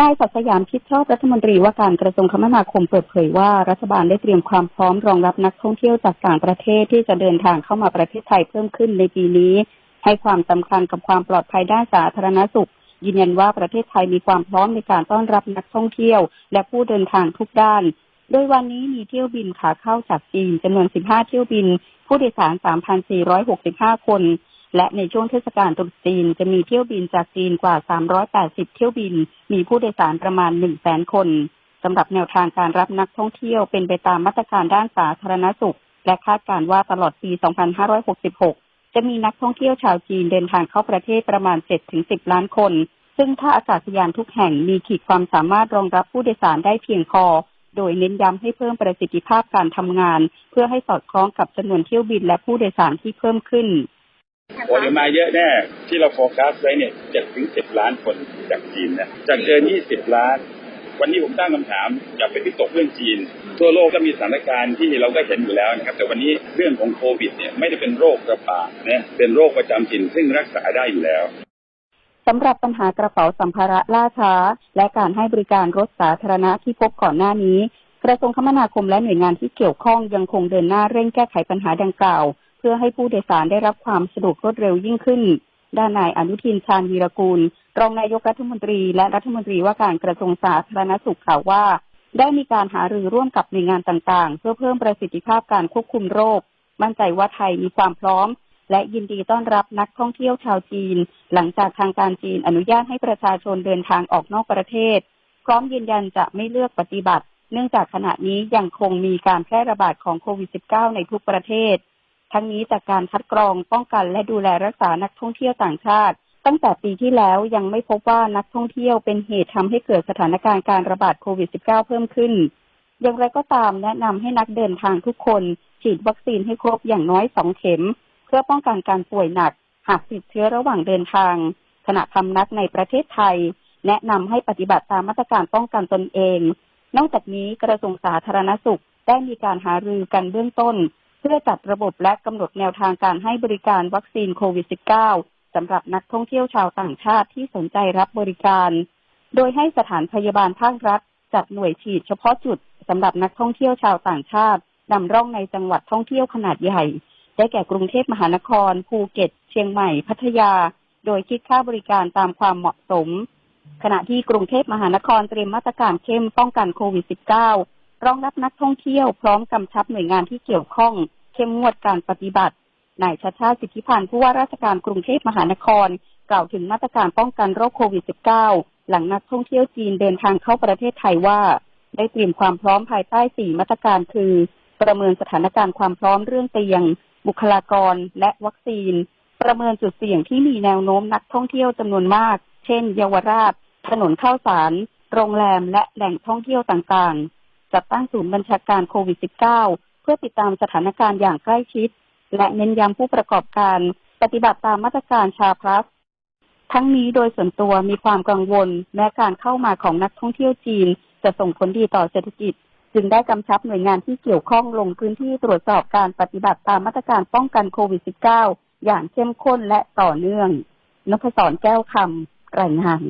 นายศักสยามคิดชอบรัฐมนตรีว่าการกระทรวงคมนาคมเปิดเผยว่ารัฐบาลได้เตรียมความพร้อมรองรับนักท่องเที่ยวจากต่างประเทศที่จะเดินทางเข้ามาประเทศไทยเพิ่มขึ้นในปีนี้ ให้ความสำคัญกับความปลอดภัยด้านสาธารณสุข ยืนยันว่าประเทศไทยมีความพร้อมในการต้อนรับนักท่องเที่ยว และผู้เดินทางทุกด้าน โดยวันนี้มีเที่ยวบินขาเข้าจากจีนจำนวน 15 เที่ยวบิน ผู้โดยสาร 3,465 คน และในช่วงเทศกาลตรุษจีนจะมีเที่ยวบินจากจีนกว่า 380 เที่ยวบิน มีผู้โดยสารประมาณ 100,000 คนสำหรับแนวทางการรับนักท่องเที่ยวเป็นไปตามมาตรการด้านสาธารณสุข และคาดการว่าตลอดปี 2566 จะมีนักท่องเที่ยวชาวจีนเดินทางเข้าประเทศประมาณ 7-10 ล้านคน ซึ่งถ้าอากาศยานทุกแห่งมีขีดความสามารถรองรับผู้โดยสารได้เพียงพอโดยเน้นย้ำให้เพิ่มประสิทธิภาพการทำงาน เพื่อให้สอดคล้องกับจำนวนเที่ยวบินและผู้โดยสารที่เพิ่มขึ้น โอ้เดี๋ยวมาเยอะแน่ที่เราโฟกัสไว้เนี่ยเจ็ดถึงสิบล้านคนจากจีนนะจากเดินยี่สิบล้าน วันนี้ผมตั้งคำถามอย่าไปพิตกเรื่องจีน ทั่วโลกก็มีสถานการณ์ที่เราก็เห็นอยู่แล้วนะครับแต่วันนี้เรื่องของโควิดเนี่ยไม่ได้เป็นโรคระบาดนะเป็นโรคประจำถิ่นซึ่งรักษาได้อยู่แล้วสำหรับปัญหากระเป๋าสัมภาระล่าช้า และการให้บริการรถสาธารณะที่พบก่อนหน้านี้ กระทรวงคมนาคมและหน่วยงานที่เกี่ยวข้องยังคงเดินหน้าเร่งแก้ไขปัญหาดังกล่าว พื่อให้ผู้โดยสารได้รับความสะดวกรวดเร็วยิ่งขึ้น ด้านนายอนุทินชาญวีรกูล รองนายกรัฐมนตรี และรัฐมนตรีว่าการกระทรวงสาธารณสุขกล่าวว่า ได้มีการหารือร่วมกับหน่วยงานต่างๆ เพื่อเพิ่มประสิทธิภาพการควบคุมโรค มั่นใจว่าไทยมีความพร้อม และยินดีต้อนรับนักท่องเที่ยวชาวจีน หลังจากทางการจีนอนุญาตให้ประชาชนเดินทางออกนอกประเทศ พร้อมยืนยันจะไม่เลือกปฏิบัติ เนื่องจากขณะนี้ยังคงมีการแพร่ระบาดของโควิด -19 ในทุกประเทศ ทั้งนี้จากการคัดกรองป้องกันและดูแลรักษานักท่องเที่ยวต่างชาติ ตั้งแต่ปีที่แล้วยังไม่พบว่านักท่องเที่ยวเป็นเหตุทำให้เกิดสถานการณ์การระบาดโควิด -19 เพิ่มขึ้น อย่างไรก็ตามแนะนำให้นักเดินทางทุกคน ฉีดวัคซีนให้ครบอย่างน้อยสองเข็ม เพื่อป้องกันการป่วยหนัก หากติดเชื้อระหว่างเดินทาง ขณะทำนัดในประเทศไทย แนะนำให้ปฏิบัติตามมาตรการป้องกันตนเอง นอกจากนี้กระทรวงสาธารณสุขได้มีการหารือกันเบื้องต้น พื่อจัดระบบและกำหนดแนวทางการให้บริการวัคซีนโควิด -19 สำหรับนักท่องเที่ยวชาวต่างชาติที่สนใจรับบริการ โดยให้สถานพยาบาลภาครัฐ จัดหน่วยฉีดเฉพาะจุดสำหรับนักท่องเที่ยวชาวต่างชาตินำร่องในจังหวัดท่องเที่ยวขนาดใหญ่ ได้แก่กรุงเทพมหานคร ภูเก็ต เชียงใหม่ พัทยา โดยคิดค่าบริการตามความเหมาะสม ขณะที่กรุงเทพมหานครเตรียมมาตรการเข้มป้องกันโควิด -19 รองรับนักท่องเที่ยวพร้อมกำชับหน่วยงานที่เกี่ยวข้อง เข้มงวดการปฏิบัตินายชาชาสิทธิพันธ์ผู้ว่าราชการกรุงเทพมหานคร กล่าวถึงมาตรการป้องกันโรคโควิด -19 หลังนักท่องเที่ยวจีนเดินทางเข้าประเทศไทยว่า ได้เตรียมความพร้อมภายใต้สี่มาตรการคือ ประเมินสถานการณ์ความพร้อมเรื่องเตียง บุคลากร และวัคซีน ประเมินจุดเสี่ยงที่มีแนวโน้มนักท่องเที่ยวจำนวนมาก เช่น เยาวราช ถนนข้าวสาร โรงแรม และแหล่งท่องเที่ยวต่างๆ จัดตั้งศูนย์บัญชาการโควิด -19 พื่อติดตามสถานการณ์อย่างใกล้ชิด และเน้นย้ำผู้ประกอบการปฏิบัติตามมาตรการชาพลัส ทั้งนี้โดยส่วนตัวมีความกังวล แม้การเข้ามาของนักท่องเที่ยวจีน จะส่งผลดีต่อเศรษฐกิจ จึงได้กำชับหน่วยงานที่เกี่ยวข้องลงพื้นที่ตรวจสอบการปฏิบัติตามมาตรการป้องกันโควิด -19 อย่างเข้มข้นและต่อเนื่องนพศรแก้วคำรายงาน